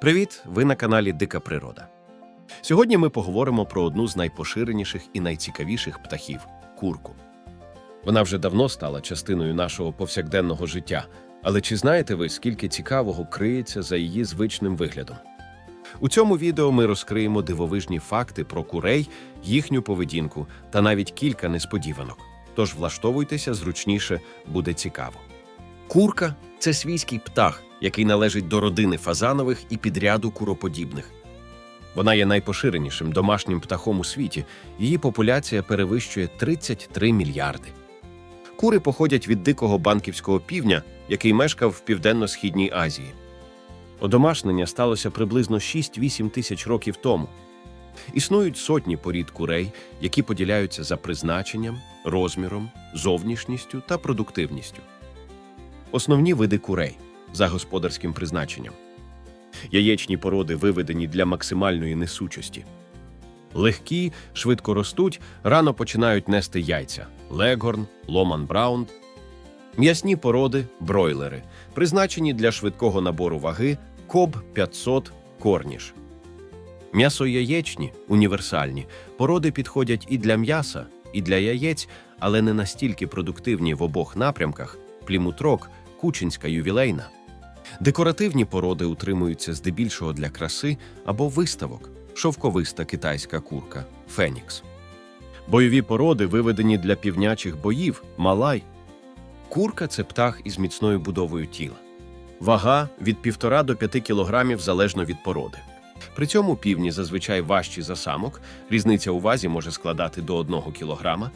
Привіт! Ви на каналі Дика Природа. Сьогодні ми поговоримо про одну з найпоширеніших і найцікавіших птахів курку. Вона вже давно стала частиною нашого повсякденного життя, але чи знаєте ви, скільки цікавого криється за її звичним виглядом? У цьому відео ми розкриємо дивовижні факти про курей, їхню поведінку та навіть кілька несподіванок. Тож влаштовуйтеся зручніше, буде цікаво. Курка це свійський птах, який належить до родини фазанових і підряду куроподібних. Вона є найпоширенішим домашнім птахом у світі. Її популяція перевищує 33 мільярди. Кури походять від дикого банківського півня, який мешкав в південно-східній Азії. Одомашнення сталося приблизно 6-8 тисяч років тому. Існують сотні порід курей, які поділяються за призначенням, розміром, зовнішністю та продуктивністю. Основні види курей за господарським призначенням. Яєчні породи виведені для максимальної несучості. Легкі, швидко ростуть, рано починають нести яйця легорн, ломан браун. М'ясні породи бройлери, призначені для швидкого набору ваги коб 500 корніш. М'ясо-яєчні універсальні. Породи підходять і для м'яса, і для яєць, але не настільки продуктивні в обох напрямках плімутрок, кучинська ювілейна. Декоративні породи утримуються здебільшого для краси або виставок, шовковиста китайська курка Фенікс. Бойові породи виведені для півнячих боїв Малай. Курка це птах із міцною будовою тіла. Вага від 1,5 до 5 кілограмів залежно від породи. При цьому півні зазвичай важчі за самок, різниця у вазі може складати до 1 кілограма.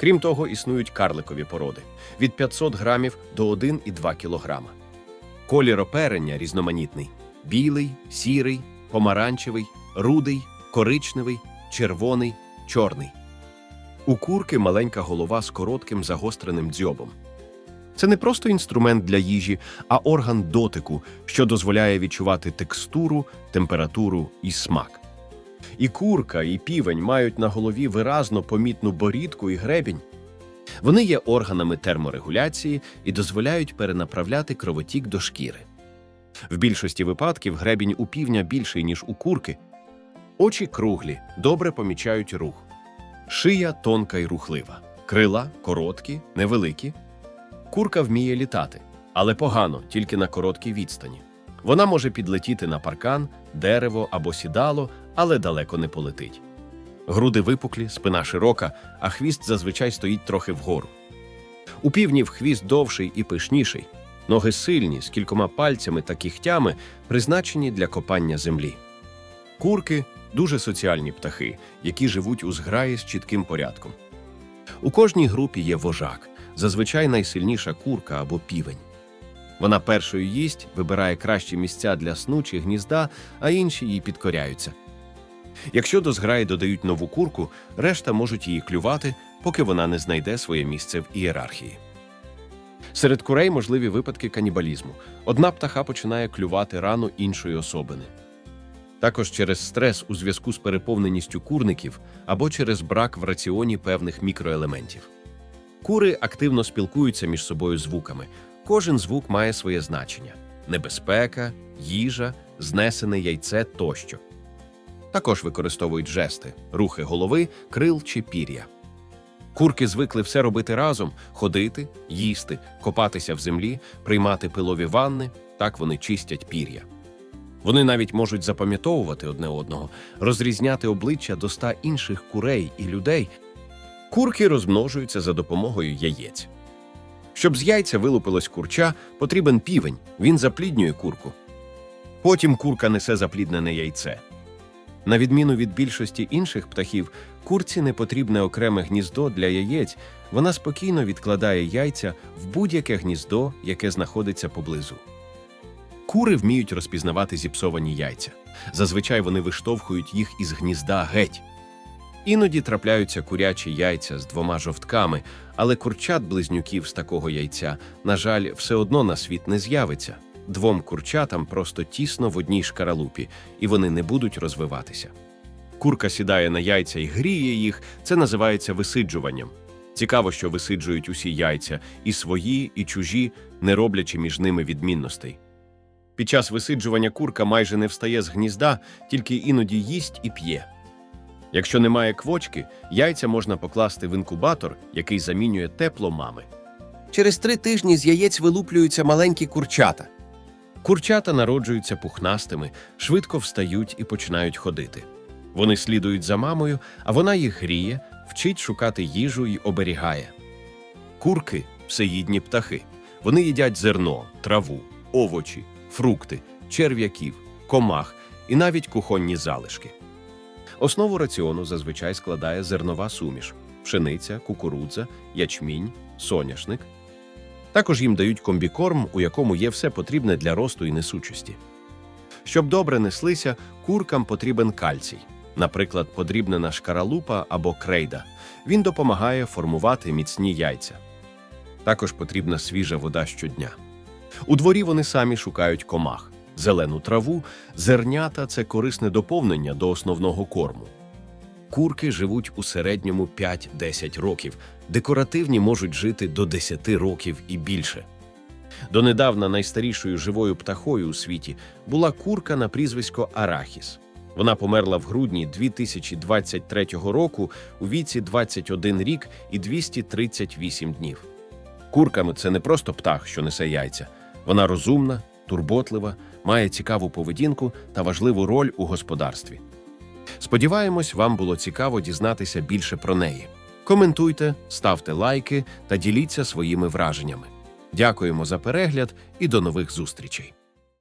Крім того, існують карликові породи від 500 грамів до 1,2 кілограма. Колір оперення різноманітний: білий, сірий, помаранчевий, рудий, коричневий, червоний, чорний. У курки маленька голова з коротким загостреним дзьобом. Це не просто інструмент для їжі, а орган дотику, що дозволяє відчувати текстуру, температуру і смак. І курка, і півень мають на голові виразно помітну борідку і гребінь. Вони є органами терморегуляції і дозволяють перенаправляти кровотік до шкіри. В більшості випадків гребінь у півня більший, ніж у курки. Очі круглі, добре помічають рух. Шия тонка й рухлива, крила короткі, невеликі. Курка вміє літати, але погано, тільки на короткій відстані. Вона може підлетіти на паркан, дерево або сідало, але далеко не полетить. Груди випуклі, спина широка, а хвіст зазвичай стоїть трохи вгору. У півнів хвіст довший і пишніший, ноги сильні, з кількома пальцями та кігтями, призначені для копання землі. Курки дуже соціальні птахи, які живуть у зграї з чітким порядком. У кожній групі є вожак, зазвичай найсильніша курка або півень. Вона першою їсть, вибирає кращі місця для сну чи гнізда, а інші їй підкоряються. Якщо до зграї додають нову курку, решта можуть її клювати, поки вона не знайде своє місце в ієрархії. Серед курей можливі випадки канібалізму. Одна птаха починає клювати рану іншої особини. Також через стрес у зв'язку з переповненістю курників або через брак в раціоні певних мікроелементів. Кури активно спілкуються між собою звуками. Кожен звук має своє значення: небезпека, їжа, знесене яйце тощо. Також використовують жести, рухи голови, крил чи пір'я. Курки звикли все робити разом: ходити, їсти, копатися в землі, приймати пилові ванни, так вони чистять пір'я. Вони навіть можуть запам'ятовувати одне одного, розрізняти обличчя до ста інших курей і людей. Курки розмножуються за допомогою яєць. Щоб з яйця вилупилось курча, потрібен півень, він запліднює курку. Потім курка несе запліднене яйце. На відміну від більшості інших птахів, курці не потрібне окреме гніздо для яєць, вона спокійно відкладає яйця в будь-яке гніздо, яке знаходиться поблизу. Кури вміють розпізнавати зіпсовані яйця. Зазвичай вони виштовхують їх із гнізда геть. Іноді трапляються курячі яйця з двома жовтками, але курчат близнюків з такого яйця, на жаль, все одно на світ не з'явиться. Двом курчатам просто тісно в одній шкаралупі, і вони не будуть розвиватися. Курка сідає на яйця і гріє їх, це називається висиджуванням. Цікаво, що висиджують усі яйця, і свої, і чужі, не роблячи між ними відмінностей. Під час висиджування курка майже не встає з гнізда, тільки іноді їсть і п'є. Якщо немає квочки, яйця можна покласти в інкубатор, який замінює тепло мами. Через три тижні з яєць вилуплюються маленькі курчата. Курчата народжуються пухнастими, швидко встають і починають ходити. Вони слідують за мамою, а вона їх гріє, вчить шукати їжу і оберігає. Курки всеїдні птахи. Вони їдять зерно, траву, овочі, фрукти, черв'яків, комах і навіть кухонні залишки. Основу раціону зазвичай складає зернова суміш: пшениця, кукурудза, ячмінь, соняшник. Також їм дають комбікорм, у якому є все потрібне для росту і несучості. Щоб добре неслися, куркам потрібен кальцій, наприклад, подрібнена шкаралупа або крейда. Він допомагає формувати міцні яйця. Також потрібна свіжа вода щодня. У дворі вони самі шукають комах, зелену траву, зернята це корисне доповнення до основного корму. Курки живуть у середньому 5-10 років, декоративні можуть жити до 10 років і більше. Донедавна найстарішою живою птахою у світі була курка на прізвисько Арахіс. Вона померла в грудні 2023 року у віці 21 рік і 238 днів. Курками це не просто птах, що несе яйця. Вона розумна, турботлива, має цікаву поведінку та важливу роль у господарстві. Сподіваємось, вам було цікаво дізнатися більше про неї. Коментуйте, ставте лайки та діліться своїми враженнями. Дякуємо за перегляд і до нових зустрічей.